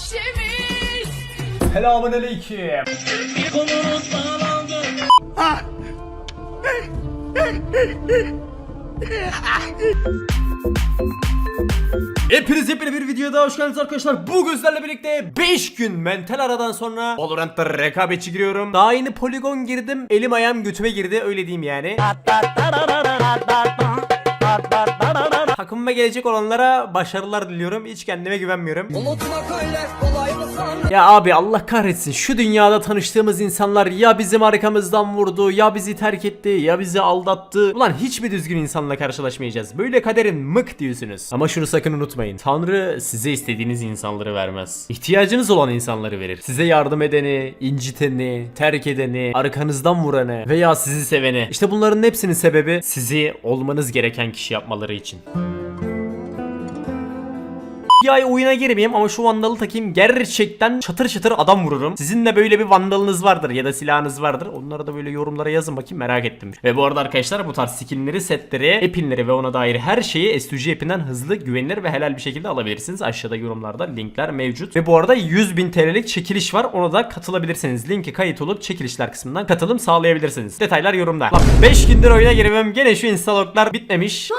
neşemiz Selamun aleyküm. Hepiniz yepyeni bir videoya hoş geldiniz arkadaşlar. Bu gözlerle birlikte 5 gün mental aradan sonra Valorant'ta rekabetçi giriyorum. Daha yeni poligon girdim. Elim ayağım götüme girdi öyle diyeyim yani. Takımıma gelecek olanlara başarılar diliyorum. Hiç kendime güvenmiyorum. Ya abi Allah kahretsin şu dünyada tanıştığımız insanlar ya bizim arkamızdan vurdu ya bizi terk etti ya bizi aldattı. Ulan hiç mi düzgün insanla karşılaşmayacağız? Böyle kaderin mık diyorsunuz. Ama şunu sakın unutmayın. Tanrı size istediğiniz insanları vermez. İhtiyacınız olan insanları verir. Size yardım edeni, inciteni, terk edeni, arkanızdan vuranı veya sizi seveni. İşte bunların hepsinin sebebi sizi olmanız gereken kişi yapmaları için. Ay oyuna girmeyeyim ama şu vandalı takayım gerçekten çatır çatır adam vururum. Sizin de böyle bir vandalınız vardır ya da silahınız vardır. Onları da böyle yorumlara yazın bakayım merak ettim. Ve bu arada arkadaşlar bu tarz skinleri, setleri, epinleri ve ona dair her şeyi STG epinden hızlı, güvenilir ve helal bir şekilde alabilirsiniz. Aşağıda yorumlarda linkler mevcut. Ve bu arada 100.000 TL'lik çekiliş var. Ona da katılabilirsiniz. Linki kayıt olup çekilişler kısmından katılım sağlayabilirsiniz. Detaylar yorumda. Lan 5 gündür oyuna girmem. Gene şu instaloklar bitmemiş.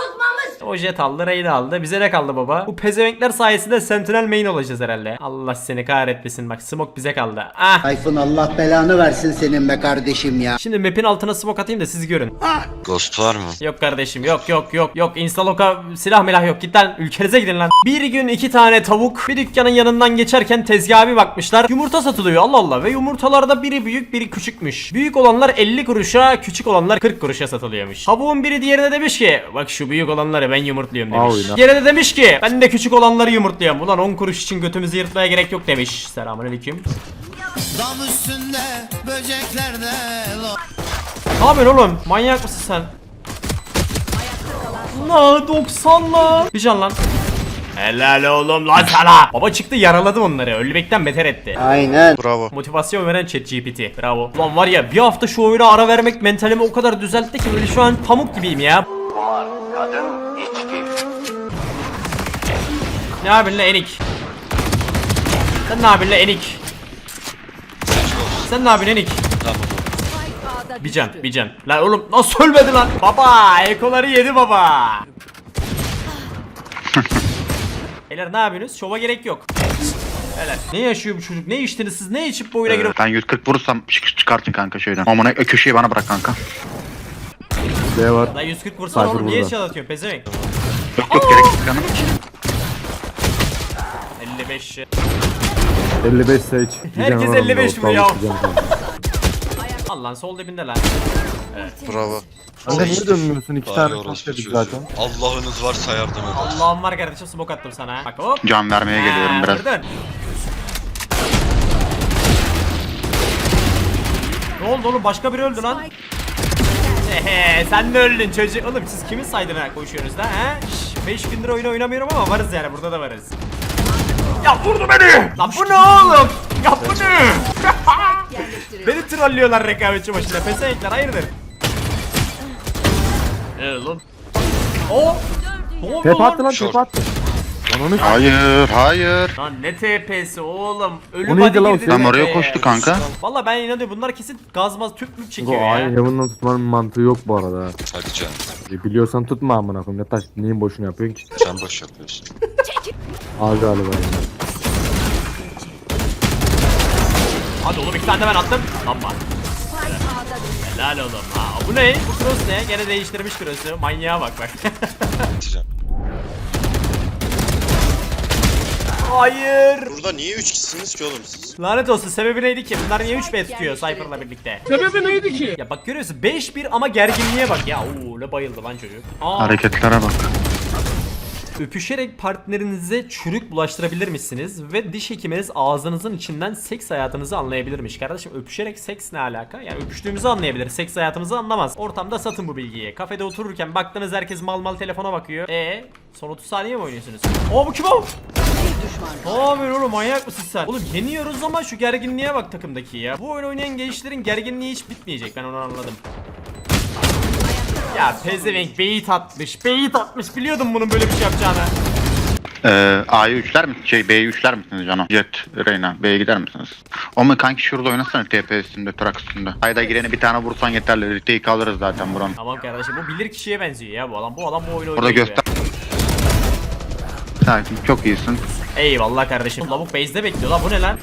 O jet aldı, raid aldı. Bize ne kaldı baba? Bu pezevenkler sayesinde Sentinel main olacağız herhalde. Allah seni kahretmesin bak smoke bize kaldı. Ah. Tayfun Allah belanı versin senin be kardeşim ya. Şimdi map'in altına smoke atayım da siz görün. Ghost var mı? Yok kardeşim yok yok yok yok instaloka silah milah yok git lan ülkenize gidin lan. Bir gün iki tane tavuk bir dükkanın yanından geçerken tezgaha bir bakmışlar. Yumurta satılıyor Allah Allah ve yumurtalarda biri büyük biri küçükmüş. Büyük olanlar 50 kuruşa küçük olanlar 40 kuruşa satılıyormuş. Tavuğun biri diğerine demiş ki bak şu büyük olanları ben yumurtluyorum demiş. Diğeri de demiş ki ben de küçük olanları yumurtluyorum. Ulan 10 kuruş için götümüzü yırtmaya gerek yok demiş. Selamünaleyküm. Dam üstünde böceklerde Ne yapıyorsun oğlum? Manyak mısın sen? La 90 lan. Bir can lan. Helal oğlum lan sana. Baba çıktı yaraladı onları. Ölmekten beter etti. Aynen. Bravo. Motivasyon veren ChatGPT. Bravo. Ulan var ya bir hafta şu oyuna ara vermek mentalimi o kadar düzeltti ki böyle şu an pamuk gibiyim ya. Ne yapıyorsun lan enik? Sen ne yapıyorsun lan enik? Sen ne yapıyorsun enik? Bir can, bir can. Lan oğlum nasıl ölmedi lan? Baba, ekoları yedi baba. Beyler ne yapıyorsunuz? Şova gerek yok. Helal. Ne yaşıyor bu çocuk? Ne içtiniz siz? Ne içip bu oyuna girip... Ben 140 vurursam çık- çıkartın kanka şeyden. Amına köşeyi bana bırak kanka. B var. Lan 140 vursan Cypher oğlum niye burada. çalatıyorsun pezevenk? Yok yok gerek yok canım. 55. 55 seç. Herkes canavar 55 aldı, mi ya? Al lan sol dibinde lan. Bravo. Kanka niye dönmüyorsun? İki tane pas dedik zaten. Allah'ınız varsa yardım edin. Allah'ım var kardeşim smoke attım sana. Bak hop. Can vermeye geliyorum biraz. vurdun. Ne oldu oğlum başka biri öldü lan. Ehe sen de öldün çocuk. Oğlum siz kimin saydığına koşuyorsunuz da he? 5 gündür oyun oynamıyorum ama varız yani burada da varız. Ya vurdu beni. Lan bu ne oğlum? Ya bu ne? beni trollüyorlar rekabetçi başında. Pesevenkler hayırdır? Ne oğlum? O. Ne oldu Tepe attı lan tepe attı. Lan onu Hayır hayır. Lan ne TP'si oğlum? Ölü O neydi body lan o girdi senin? Tam oraya koştu kanka. Valla ben inanıyorum bunlar kesin gazmaz tüp mü çekiyor Bu ay ya. Heaven'dan tutmanın mantığı yok bu arada. Hadi canım. E, biliyorsan tutma amına koyayım. Ne taş neyin boşuna yapıyorsun ki? Sen boş yapıyorsun. Al galiba yani. Hadi oğlum iki tane de ben attım. Yapma. Helal oğlum. Ha, bu ne? Bu cross ne? Gene değiştirmiş cross'u. Manyağa bak bak. Hayır. Burada niye 3 kişisiniz ki oğlum siz? Lanet olsun sebebi neydi ki? Bunlar niye 3 B tutuyor Cypher'la birlikte? Sebebi neydi ki? Ya bak görüyorsun 5-1 ama gerginliğe bak ya. Oo ne bayıldı lan çocuk. Aa, Hareketlere bak. Öpüşerek partnerinize çürük bulaştırabilir misiniz? Ve diş hekiminiz ağzınızın içinden seks hayatınızı anlayabilirmiş. Kardeşim öpüşerek seks ne alaka? Yani öpüştüğümüzü anlayabilir. Seks hayatımızı anlamaz. Ortamda satın bu bilgiyi. Kafede otururken baktınız herkes mal mal telefona bakıyor. E son 30 saniye mi oynuyorsunuz? Oo bu kim o? Ne yapıyorsun oğlum manyak mısın sen? Oğlum yeniyoruz ama şu gerginliğe bak takımdaki ya. Bu oyun oynayan gençlerin gerginliği hiç bitmeyecek ben onu anladım. Ya pezevenk beyit atmış beyit atmış biliyordum bunun böyle bir şey yapacağını. Ee, A'yı üçler mi? Şey B'yi üçler misiniz Cano? Jet, Reyna. B'ye gider misiniz? Ama kanki şurada oynasana TP üstünde, trak üstünde. Ayda gireni bir tane vursan yeterli. Retake'i alırız zaten buranın. Tamam kardeşim bu bilir kişiye benziyor ya bu adam. Bu adam bu oyunu Orada oynuyor. göster. Sakin, çok iyisin. Eyvallah kardeşim. Lavuk base'de bekliyor lan bu ne lan?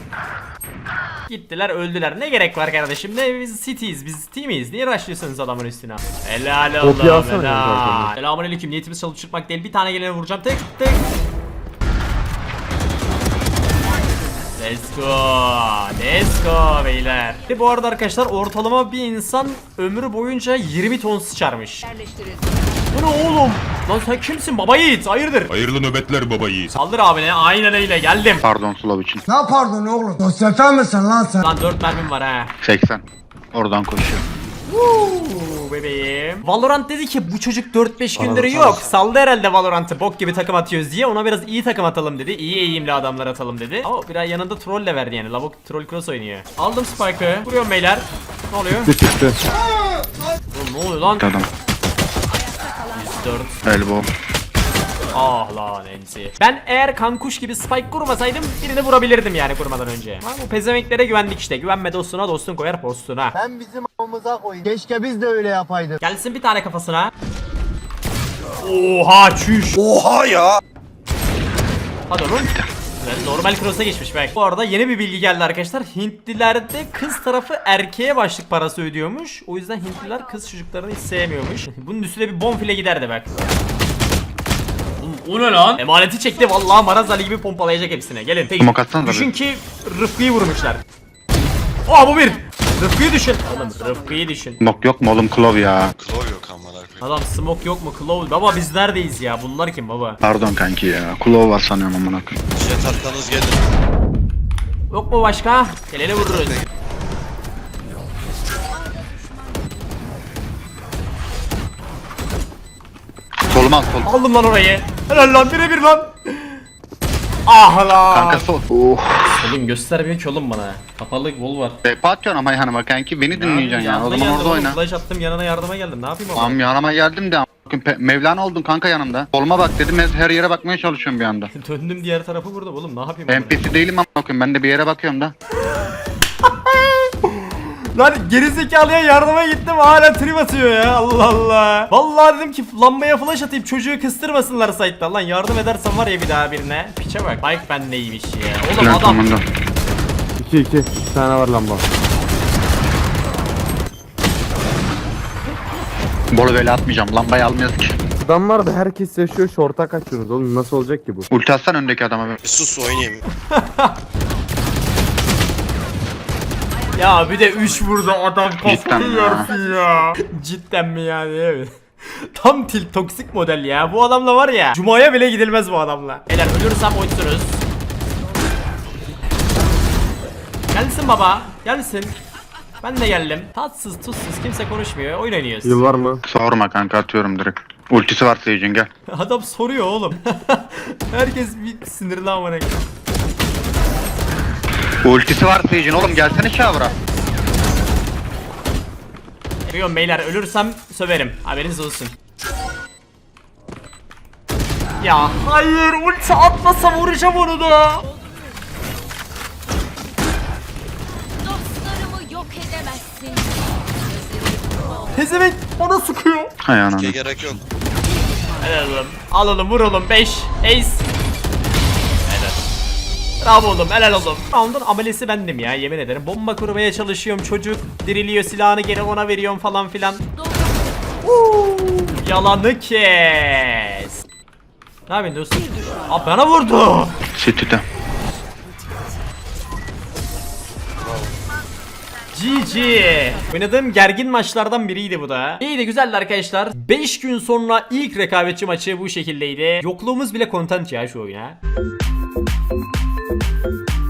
Gittiler öldüler. Ne gerek var kardeşim? Ne biz city'yiz biz team'iyiz. Niye rushlıyorsunuz adamın üstüne? Helal Kopya olsun alsana ya helal. zaten. Selamun aleyküm. Niyetimiz çalıp çırpmak değil. Bir tane gelene vuracağım. Tek tek. Let's go. Let's go beyler. Ve bu arada arkadaşlar ortalama bir insan ömrü boyunca 20 ton sıçarmış. Bu ne oğlum? Lan sen kimsin baba yiğit? Hayırdır? Hayırlı nöbetler baba yiğit. Saldır abine. Aynen öyle. Geldim. Pardon Slav için. Ne pardon oğlum? Sosyete misin lan sen? Lan 4 mermim var ha. 80. Oradan koşuyor. Bebeğim. Valorant dedi ki bu çocuk 4-5 gündür yok. Saldı herhalde Valorant'ı bok gibi takım atıyoruz diye. Ona biraz iyi takım atalım dedi. İyi eğimli adamlar atalım dedi. Ama biraz yanında troll de verdi yani. Lavuk troll cross oynuyor. Aldım Spike'ı. Vuruyorum beyler. Ne oluyor? Çıktı çıktı. Oğlum ne oluyor lan? Adam. 104. Elbow. Ah lan ensi. Ben eğer kankuş gibi spike kurmasaydım birini vurabilirdim yani kurmadan önce. Ama bu pezevenklere güvendik işte. Güvenme dostuna dostun koyar postuna. Sen bizim amımıza koy. Keşke biz de öyle yapaydık. Gelsin bir tane kafasına. Oha çüş. Oha ya. Hadi oğlum. Normal cross'a geçmiş belki. Bu arada yeni bir bilgi geldi arkadaşlar. Hintlilerde kız tarafı erkeğe başlık parası ödüyormuş. O yüzden Hintliler kız çocuklarını hiç sevmiyormuş. Bunun üstüne bir bonfile giderdi bak. O ne lan? Emaneti çekti vallahi Maraz Ali gibi pompalayacak hepsine. Gelin. Atsana da Düşün ki Rıfkı'yı vurmuşlar. Aa bu bir. Rıfkı'yı düşün. Oğlum Rıfkı'yı düşün. Nok yok mu oğlum Klov ya? Klov yok amına koyayım. Adam smoke yok mu? Claw. Baba biz neredeyiz ya? Bunlar kim baba? Pardon kanki ya. Klov var sanıyorum amına koyayım. Jet arkanız gelin. Yok mu başka? Gelene vururuz. Soluma al sol. Aldım lan orayı. Helal lan birebir lan. Ah lan. Kanka sol. Oh. Oğlum göstermiyor ki oğlum bana. Kapalı wall var. Rap atıyorsun ama yanıma kanki. Beni dinleyeceksin yani. O zaman orada oyna. Flash attım yanına yardıma geldim. Ne yapayım ama? Tamam yanıma geldim de. Pe- Mevlana oldun kanka yanımda. Soluma bak dedim her yere bakmaya çalışıyorum bir anda. Döndüm diğer tarafı vurdum oğlum. Ne yapayım ama? NPC değilim amına koyayım. Ben de bir yere bakıyorum da. Lan gerizekalıya yardıma gittim hala trip atıyor ya Allah Allah. Vallahi dedim ki lambaya flash atayım çocuğu kıstırmasınlar site'da. Lan yardım edersen var ya bir daha birine. Piçe bak. Bike ben neymiş ya. Oğlum Plan adam komando. 2 2. Bir tane var lamba. Bolu böyle atmayacağım. Lambayı almıyoruz ki. Adam var da herkes yaşıyor şorta kaçıyorsunuz oğlum nasıl olacak ki bu? Ulti atsan öndeki adama. Bir sus oynayayım. Ya bir de 3 vurdu adam Cidden kafayı ya. yersin ya. Cidden mi yani evet. Tam til toksik model ya. Bu adamla var ya. Cuma'ya bile gidilmez bu adamla. Eğer ölürsem oyturuz. Gelsin baba. Gelsin. Ben de geldim. Tatsız tuzsuz kimse konuşmuyor. Oyun oynuyoruz. Yıl var mı? Sorma kanka atıyorum direkt. Ultisi var Sage'in gel. Adam soruyor oğlum. Herkes bir sinirli amına. Ultisi var Sage'in oğlum gelsene Şavra. Biliyorum beyler ölürsem söverim. Haberiniz olsun. Ya hayır ulti atmasam vuracağım onu da. Dostlarımı yok edemezsin. Pezevenk bana sıkıyor. Hay. Ge gerek yok. Helal oğlum. Al oğlum vur oğlum 5. Ace. Bravo oğlum helal oğlum. Round'un amelesi bendim ya yemin ederim. Bomba kurmaya çalışıyorum çocuk. Diriliyor silahını geri ona veriyorum falan filan. Huu, Yalanı kes. Ne yapıyorsun dostum? Aa bana vurdu. City'de. GG. Oynadığım gergin maçlardan biriydi bu da. İyiydi güzeldi arkadaşlar. 5 gün sonra ilk rekabetçi maçı bu şekildeydi. Yokluğumuz bile content ya şu oyuna.